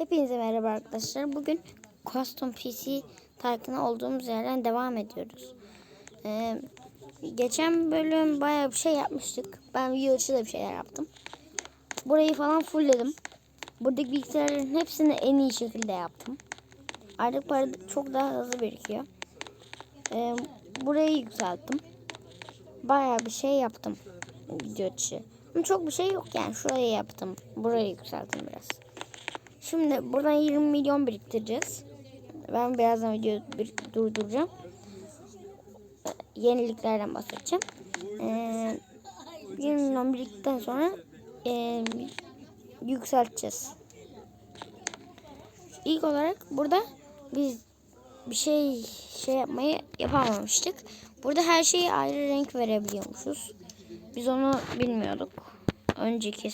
Hepinize merhaba arkadaşlar. Bugün Custom PC Tycoon'a olduğumuz yerden devam ediyoruz. Ee, geçen bölüm bayağı bir şey yapmıştık. Ben video dışı da bir şeyler yaptım. Burayı falan fullledim. Buradaki bilgisayarların hepsini en iyi şekilde yaptım. Artık para çok daha hızlı birikiyor. Ee, burayı yükselttim. Bayağı bir şey yaptım video dışı. Ama çok bir şey yok yani. Şurayı yaptım. Burayı yükselttim biraz. Şimdi buradan 20 milyon biriktireceğiz. Ben birazdan videoyu bir durduracağım. Yeniliklerden bahsedeceğim. Ee, 20 milyon biriktikten sonra e, yükselteceğiz. İlk olarak burada biz bir şey şey yapmayı yapamamıştık. Burada her şeyi ayrı renk verebiliyormuşuz. Biz onu bilmiyorduk. Önceki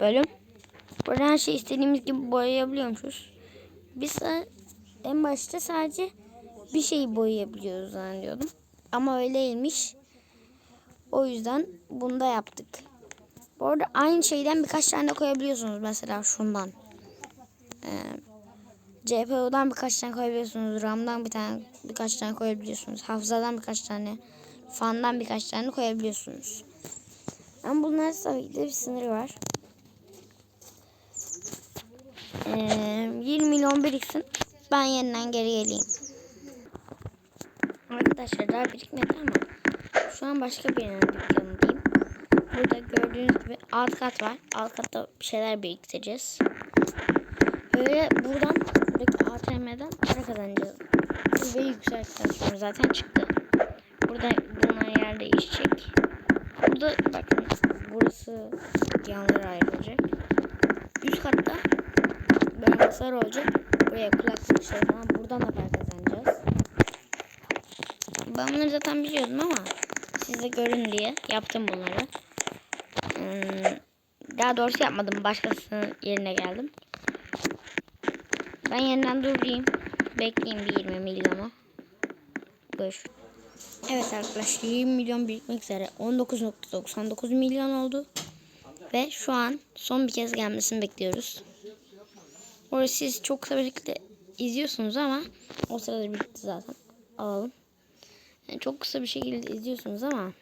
bölüm. Burada her şey istediğimiz gibi boyayabiliyormuşuz. Biz en başta sadece bir şeyi boyayabiliyoruz zannediyordum. Ama öyleymiş. O yüzden bunu da yaptık. Bu arada aynı şeyden birkaç tane koyabiliyorsunuz. Mesela şundan. Ee, CPU'dan birkaç tane koyabiliyorsunuz. RAM'dan bir tane birkaç tane koyabiliyorsunuz. Hafızadan birkaç tane. Fandan birkaç tane koyabiliyorsunuz. Ama bunlar tabii ki de bir sınırı var. Ee, 20 milyon biriksin. Ben yeniden geri geleyim. Arkadaşlar daha birikmedi ama şu an başka birinin dükkanındayım. Burada gördüğünüz gibi alt kat var. Alt katta bir şeyler biriktireceğiz. Böyle buradan buradaki ATM'den para kazanacağız. Ve yükselttikten sonra zaten çıktı. Burada bunlar yer değişecek. Burada bakın burası yanlara ayrılacak. Üst katta masar olacak. Buraya kulaklıklar falan buradan da para kazanacağız. Ben bunları zaten biliyordum ama size görün diye yaptım bunları. Hmm, daha doğrusu yapmadım. Başkasının yerine geldim. Ben yeniden durayım. Bekleyeyim bir 20 milyonu. Görüşürüz. Evet arkadaşlar 20 milyon birikmek üzere 19.99 milyon oldu. Ve şu an son bir kez gelmesini bekliyoruz. Orası siz çok kısa bir şekilde izliyorsunuz ama o sırada bitti zaten. Alalım. Yani çok kısa bir şekilde izliyorsunuz ama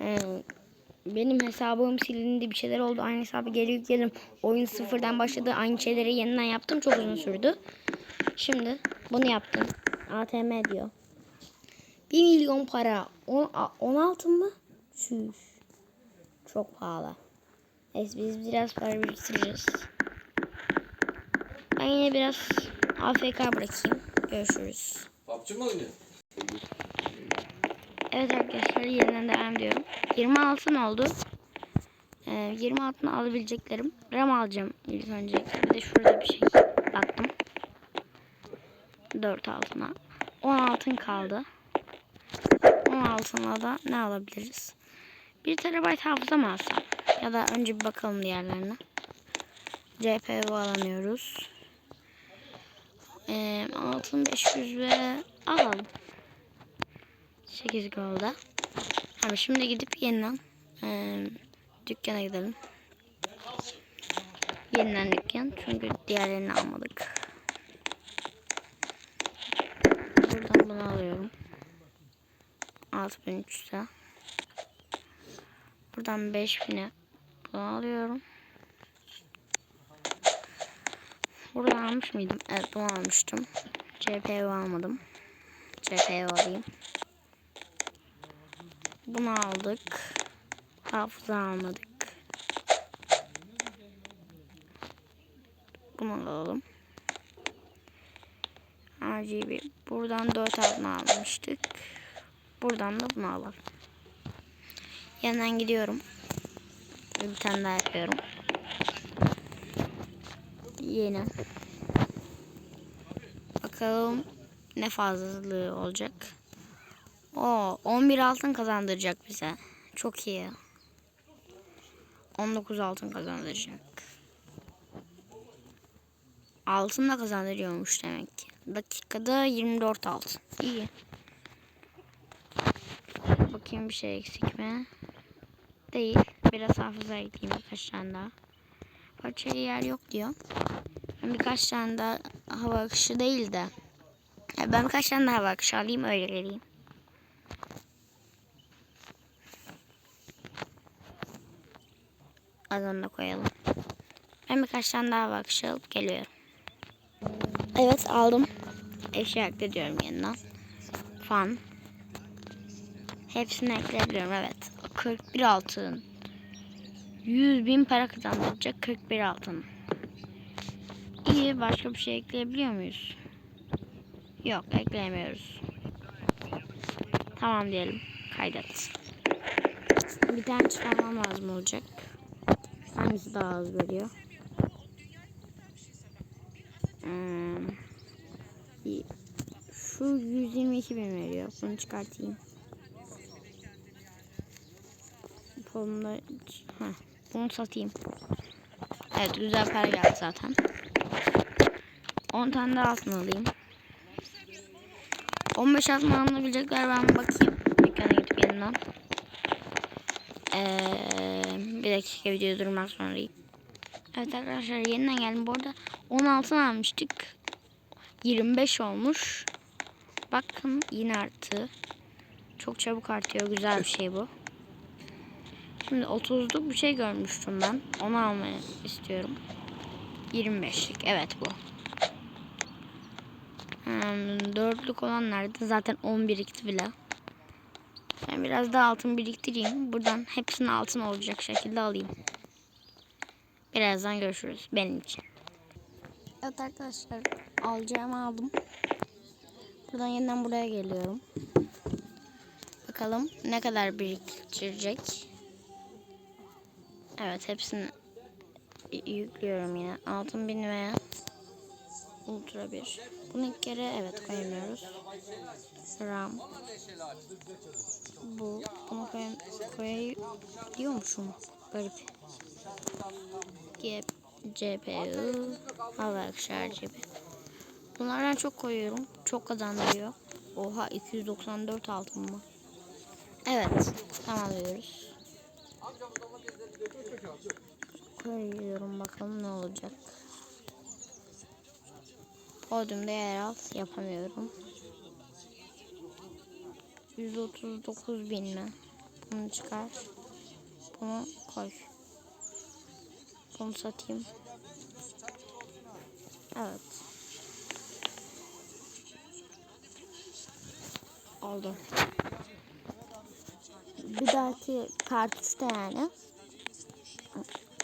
e, benim hesabım silindi bir şeyler oldu. Aynı hesabı geri yükledim. Oyun sıfırdan başladı. Aynı şeyleri yeniden yaptım. Çok uzun sürdü. Şimdi bunu yaptım. ATM diyor. 1 milyon para. On, 16 mı? Çüş. Çok pahalı. Neyse biz biraz para biriktireceğiz. Ben yine biraz AFK bırakayım. Görüşürüz. PUBG mi oynuyor? Evet arkadaşlar yeniden devam ediyorum. 26 mı oldu? Ee, 26'ını alabileceklerim. RAM alacağım ilk önce. Bir de şurada bir şey baktım. 4 altına. 10 altın kaldı. 10 altına da ne alabiliriz? 1 TB hafıza mı alsam? Ya da önce bir bakalım diğerlerine. CPU alamıyoruz. Altın 500 ve alalım. 8 golda. Abi şimdi gidip yeniden e, dükkana gidelim. Yeniden dükkan çünkü diğerlerini almadık. Buradan bunu alıyorum. 6300'e. Buradan 5000'e bunu alıyorum. Buradan almış mıydım? Evet bunu almıştım. CPU almadım. CPU alayım. Bunu aldık. Hafıza almadık. Bunu alalım. RGB. Buradan 4 altına almıştık. Buradan da bunu alalım. Yandan gidiyorum. Bir tane daha yapıyorum. Yeni. Bakalım ne fazlalığı olacak. O 11 altın kazandıracak bize. Çok iyi. 19 altın kazandıracak. Altın da kazandırıyormuş demek ki. Dakikada 24 altın. İyi. Bakayım bir şey eksik mi? Değil. Biraz hafıza ekleyeyim birkaç tane daha. Parçaya yer yok diyor. Ben birkaç tane daha hava akışı değil de. Ben birkaç tane daha hava akışı alayım öyle geleyim. Adını koyalım. Ben birkaç tane daha hava akışı alıp geliyorum. Evet aldım. Eşya ekliyorum yeniden. Fan. Hepsini ekleyebiliyorum evet. 41 altın. 100 bin para kazandıracak 41 altın. İyi başka bir şey ekleyebiliyor muyuz? Yok ekleyemiyoruz. Tamam diyelim. Kaydet. Bir tane çıkarmam lazım olacak. Hangisi daha az veriyor? Hmm. Şu 122 bin veriyor. Bunu çıkartayım. Kolumda... Heh, bunu satayım. Evet güzel para geldi zaten. 10 tane daha altın alayım. 15 altın alınabilecekler ben bir bakayım. Dükkana gidip yeniden. Ee, bir dakika videoyu durmak zorundayım. Evet arkadaşlar yeniden geldim. Bu arada 10 altın almıştık. 25 olmuş. Bakın yine arttı. Çok çabuk artıyor. Güzel bir şey bu. Şimdi 30'luk bir şey görmüştüm ben. Onu almayı istiyorum. 25'lik. Evet bu. Hmm, dörtlük olan nerede? Zaten 10 birikti bile. Ben biraz daha altın biriktireyim. Buradan hepsini altın olacak şekilde alayım. Birazdan görüşürüz benim için. Evet arkadaşlar alacağımı aldım. Buradan yeniden buraya geliyorum. Bakalım ne kadar biriktirecek. Evet hepsini yüklüyorum yine. Altın bin veya ultra bir. Bunu ilk kere evet koyamıyoruz. RAM. Bu. Bunu koy koyabiliyormuşum. Garip. G CPU. Hava akışar gibi. Bunlardan çok koyuyorum. Çok kazandırıyor. Oha 294 altın mı? Evet. Tamamlıyoruz. Koyuyorum bakalım ne olacak. Podyumda yer al. Yapamıyorum. 139 bin mi? Bunu çıkar. Bunu koy. Bunu satayım. Evet. Oldu. Bir dahaki kartuşta yani.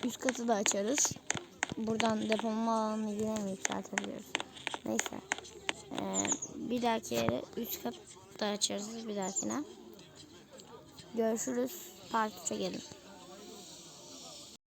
Üst katı da açarız. Buradan depolama alanını yine mi yükseltebiliriz? Neyse. Ee, bir dahaki yere üst kat da açarız bir dahakine. Görüşürüz. Part 3'e gelin.